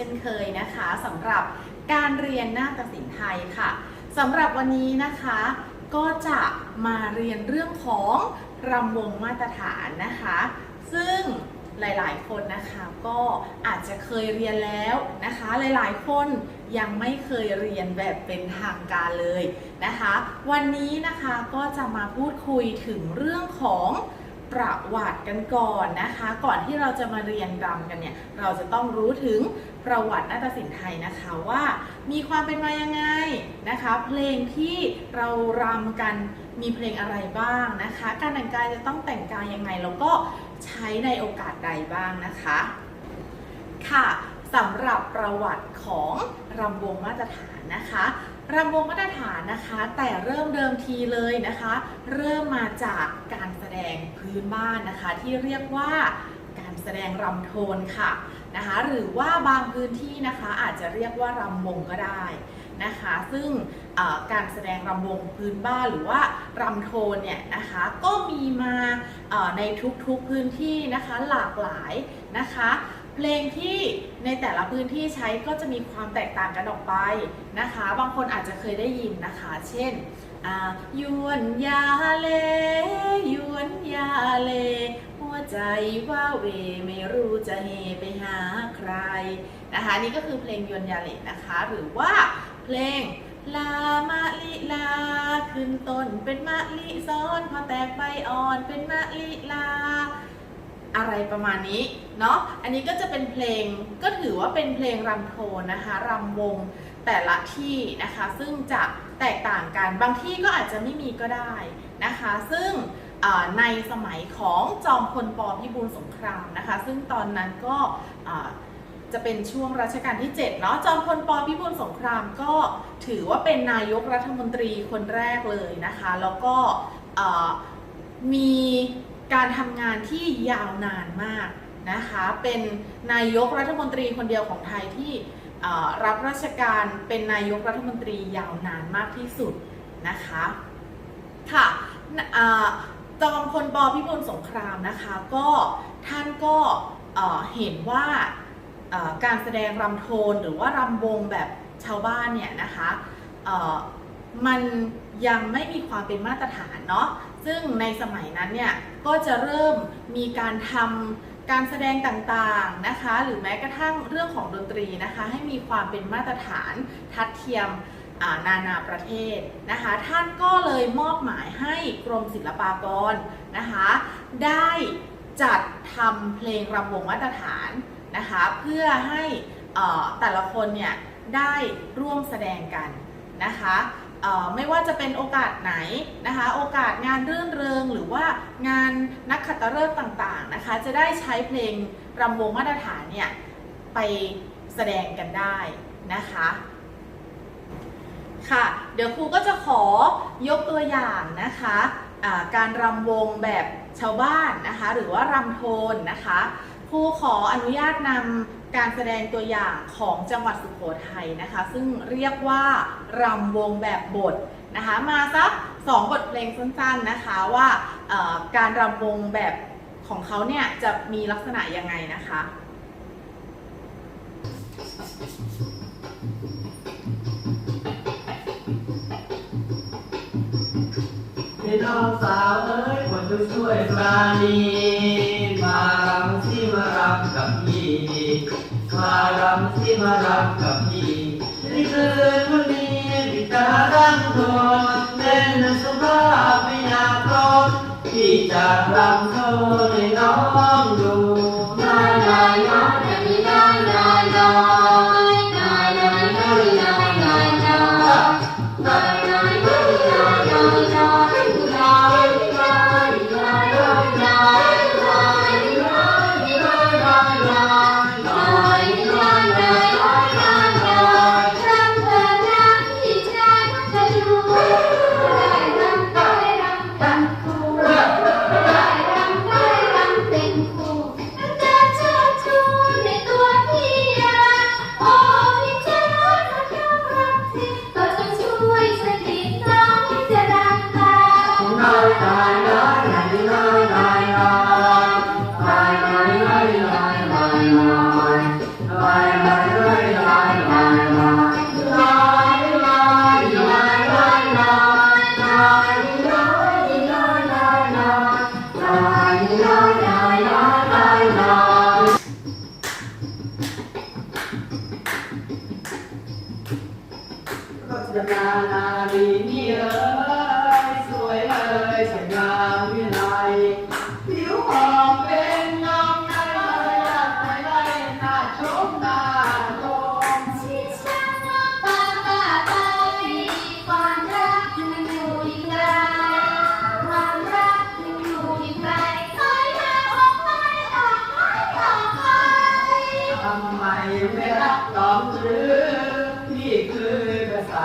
ช่นเคยนะคะสำหรับการเรียนนาฏศิลป์ไทยค่ะสำหรับวันนี้นะคะก็จะมาเรียนเรื่องของรำวงมาตรฐานนะคะ ซึ่งหลาย ๆ คนนะคะก็อาจจะเคยเรียนแล้วนะคะ หลายๆ คนยังไม่เคยเรียนแบบเป็นทางการเลยนะคะ วันนี้นะคะก็จะมาพูดคุยถึงเรื่องของ ประวัติกันก่อนนะคะ ก่อนที่เราจะมาเรียนรำกันเนี่ย เราจะต้องรู้ถึงประวัตินาฏศิลป์ไทยนะคะว่ามีความเป็นมายังไงนะคะ เพลงที่เรารำกันมีเพลงอะไรบ้างนะคะ การแต่งกายจะต้องแต่งกายยังไงแล้วก็ใช้ในโอกาสใดบ้างนะคะ ค่ะสำหรับประวัติของรำวงมาตรฐานนะคะ รำวงมาตรฐานนะคะ แต่เริ่มเดิมทีเลยนะคะ เริ่มมาจากการแสดงพื้นบ้านนะคะ ที่เรียกว่าการแสดงรำโทนค่ะนะคะ หรือว่าบางพื้นที่นะคะอาจจะเรียกว่ารำวงก็ได้นะคะ ซึ่งการแสดงรำวงพื้นบ้านหรือว่ารำโทนเนี่ยนะคะก็มีมาในทุกๆพื้นที่นะคะหลากหลายนะคะ เพลงที่ในแต่ละพื้นที่ใช้ก็จะมีความแตกต่างกันออกไปนะคะ บางคนอาจจะเคยได้ยินนะคะ เช่นยวนยาเลยวนยาเล หัวใจว่าเวไม่รู้จะเฮไปหาใครนะคะนี่ก็คือเพลงยวนยาเลนะคะ หรือว่าเพลงลามะลิลา ขึ้นต้นเป็นมะลิซ้อนพอแตกใบอ่อนเป็นมะลิลา อะไรประมาณนี้เนาะ อันนี้ก็จะเป็นเพลงก็ถือว่าเป็นเพลงรำโทนนะคะรำวงแต่ละที่นะคะ ซึ่งจะแตกต่างกันบางที่ก็อาจจะไม่มีก็ได้นะคะ ซึ่งในสมัยของจอมพลปพิบูลสงครามนะคะ ซึ่งตอนนั้นก็จะเป็นช่วงรัชกาลที่7เนาะจอมพลปพิบูลสงครามก็ถือว่าเป็นนายกรัฐมนตรีคนแรกเลยนะคะ แล้วก็มี การทำงานที่ยาวนานมากนะคะ เป็นนายกรัฐมนตรีคนเดียวของไทยที่รับราชการเป็นนายกรัฐมนตรียาวนานมากที่สุดนะคะค่ะจอมพลปพิบูลสงครามนะคะก็ท่านก็เห็นว่าการแสดงรำโทนหรือว่ารำวงแบบชาวบ้านเนี่ยนะคะมันยังไม่มีความเป็นมาตรฐานเนาะ ซึ่งในสมัยนั้นเนี่ยก็จะเริ่มมีการทำการแสดงต่างๆนะคะ หรือแม้กระทั่งเรื่องของดนตรีนะคะ ให้มีความเป็นมาตรฐานทัดเทียมานานาประเทศนะคะ ท่านก็เลยมอบหมายให้กรมศิลปากรนะคะ ได้จัดทำเพลงรำวงมาตรฐานนะคะ เพื่อให้แต่ละคนเนี่ยได้ร่วมแสดงกันนะคะ ไม่ว่าจะเป็นโอกาสไหนนะคะ โอกาสงานรื่นเริงหรือว่างานนักขัตฤกษ์ต่างๆนะคะ จะได้ใช้เพลงรำวงมาตรฐานเนี่ยไปแสดงกันได้นะคะค่ะ เดี๋ยวครูก็จะขอยกตัวอย่างนะคะอ่าการรำวงแบบชาวบ้านนะคะ หรือว่ารำโทนนะคะ ครูขออนุญาตนำการแสดงตัวอย่างของจังหวัดสุโขทัยนะคะ ซึ่งเรียกว่ารำวงแบบบทนะคะ มาสักสองบทเพลงสั้นๆนะคะว่าการรำวงแบบของเขาเนี่ยจะมีลักษณะยังไงนะคะ พี่น้องสาวเอ้ยคนช่วยปราณีมารำสิมา รักับพี่มารำสิมารักับพี่นี่คืนวันนี้พี่จะรังตัวเป็นสุภาพไม่นาพร้อมพี่จะรำเธอในน้องดู Bye.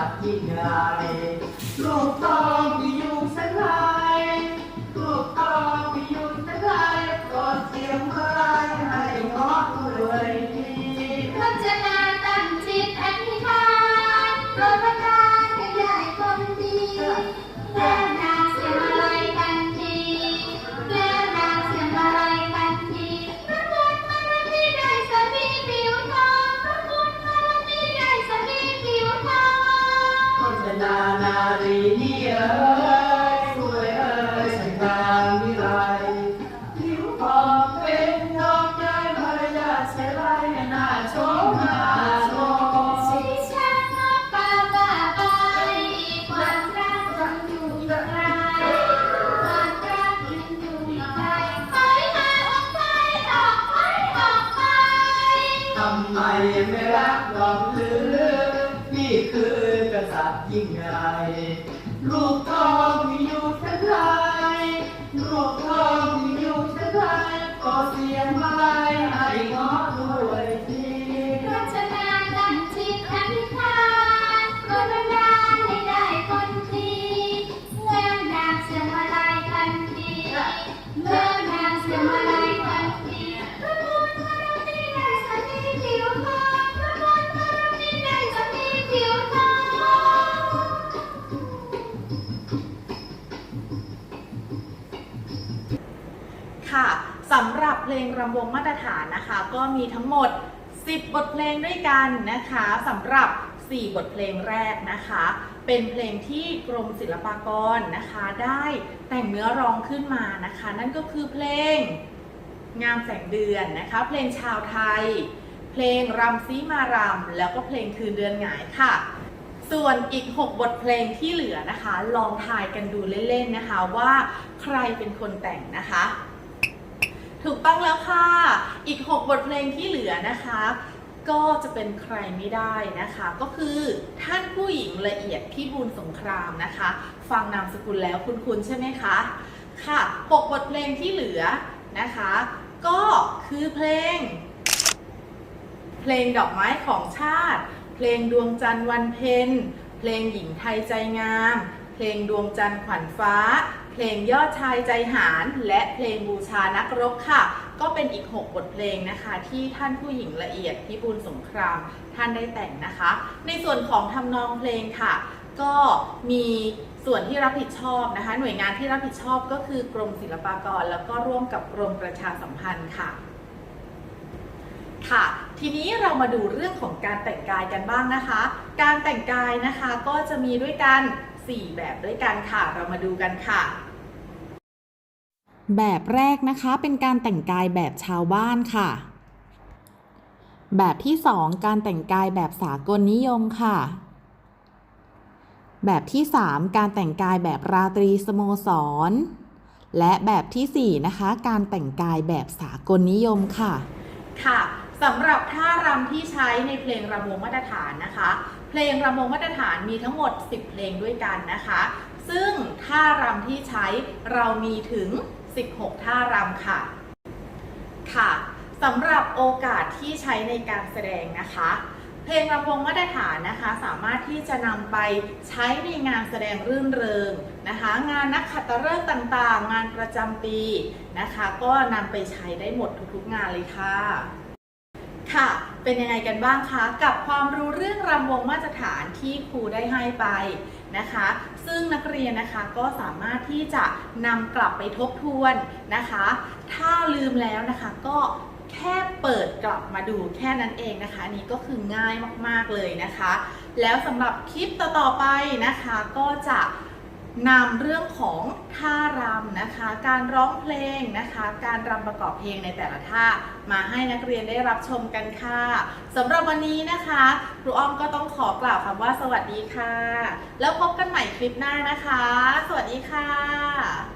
Tatti grani, lontani. คือกษัตริย์ยิ่งใหญ่ลูกทองอยู่ทั้งหลาย เพลงรำวงมาตรฐานนะคะ ก็มีทั้งหมด 10 บทเพลงด้วยกันนะคะสำหรับ 4 บทเพลงแรกนะคะ เป็นเพลงที่กรมศิลปากรนะคะ ได้แต่งเนื้อร้องขึ้นมานะคะ นั่นก็คือเพลงงามแสงเดือนนะคะ เพลงชาวไทย เพลงรำซีมารำแล้วก็เพลงคืนเดือนหงายค่ะ ส่วนอีก 6 บทเพลงที่เหลือนะคะ ลองทายกันดูเล่นๆนะคะว่าใครเป็นคนแต่งนะคะ ถูกต้องแล้วค่ะ อีก 6 บทเพลงที่เหลือนะคะ ก็จะเป็นใครไม่ได้นะคะ ก็คือท่านผู้หญิงละเอียดพี่บุญสงครามนะคะ ฟังนามสกุลแล้วคุณคุณใช่ไหมคะ ค่ะ6บทเพลงที่เหลือนะคะ ก็คือเพลง เพลงดอกไม้ของชาติ เพลงดวงจันทร์วันเพ็ญเพลงหญิงไทยใจงาม เพลงดวงจันทร์ขวัญฟ้า เพลงยอดชายใจหาร และเพลงบูชานักรบค่ะ ก็เป็นอีก 6 บทเพลงนะคะ ที่ท่านผู้หญิงละเอียดพิบูลสงครามท่านได้แต่งนะคะ ในส่วนของทำนองเพลงค่ะ ก็มีส่วนที่รับผิดชอบนะคะ หน่วยงานที่รับผิดชอบก็คือกรมศิลปากร แล้วก็ร่วมกับกรมประชาสัมพันธ์ค่ะค่ะทีนี้เรามาดูเรื่องของการแต่งกายกันบ้างนะคะ การแต่งกายนะคะก็จะมีด้วยกัน 4 แบบด้วยกันค่ะ เรามาดูกันค่ะ แบบแรกนะคะเป็นการแต่งกายแบบชาวบ้านค่ะ แบบที่ 2 การแต่งกายแบบสากลนิยมค่ะ แบบที่ 3 การแต่งกายแบบราตรีสโมสร และแบบทีสี่4 นะคะ การแต่งกายแบบสากลนิยมค่ะ ค่ะสำหรับท่ารำที่ใช้ในเพลงรำวงมาตรฐานนะคะ เพลงรำวงมาตรฐานมีทั้งหมด 10 เพลงด้วยกันนะคะ ซึ่งท่ารำที่ใช้เรามีถึง 16 ท่ารำค่ะ ค่ะสำหรับโอกาสที่ใช้ในการแสดงนะคะ เพลงรำวงมาตรฐานนะคะ สามารถที่จะนำไปใช้ในงานแสดงรื่นเริงนะคะ งานนักขัตฤกษ์ต่างๆ งานประจำปีนะคะ ก็นำไปใช้ได้หมดทุกๆงานเลยค่ะ ค่ะ เป็นยังไงกันบ้างคะ กับความรู้เรื่องรำวงมาตรฐานที่ครูได้ให้ไปนะคะ ซึ่งนักเรียนนะคะก็สามารถที่จะนำกลับไปทบทวนนะคะ ถ้าลืมแล้วนะคะก็แค่เปิดกลับมาดูแค่นั้นเองนะคะอันนี้ก็คือง่ายมากๆเลยนะคะ แล้วสำหรับคลิปต่อๆไปนะคะก็จะ นำเรื่องของท่ารำนะคะ การร้องเพลงนะคะ การรำประกอบเพลงในแต่ละท่า มาให้นักเรียนได้รับชมกันค่ะสำหรับวันนี้นะคะครูอ้อมก็ต้องขอกล่าวคำว่าสวัสดีค่ะ แล้วพบกันใหม่คลิปหน้านะคะ สวัสดีค่ะ